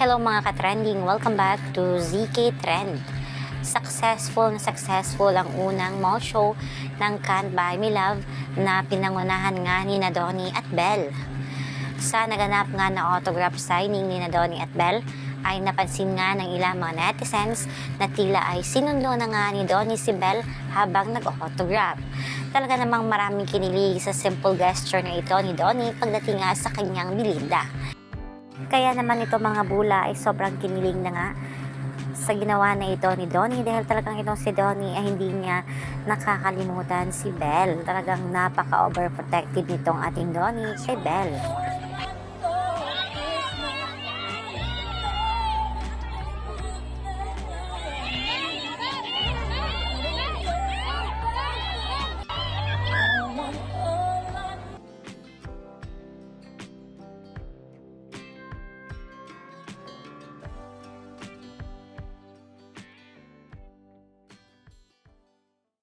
Hello mga ka-trending, welcome back to ZK Trend. Successful na successful ang unang mall show ng Can't Buy Me Love na pinangunahan nga ni na Donnie at Belle. Sa naganap nga na autograph signing ni na Donnie at Belle, ay napansin nga ng ilang mga netizens na tila ay sinundo na nga ni Donnie si Belle habang nag-autograph. Talaga namang maraming kinilig sa simple gesture na ito ni Donnie pagdating nga sa kanyang bilinda. Kaya naman ito mga bula ay sobrang kinilig na nga sa ginawa na ito ni Donnie dahil talagang itong si Donnie ay hindi niya nakakalimutan si Belle. Talagang napaka-overprotective nitong ating Donnie kay Belle.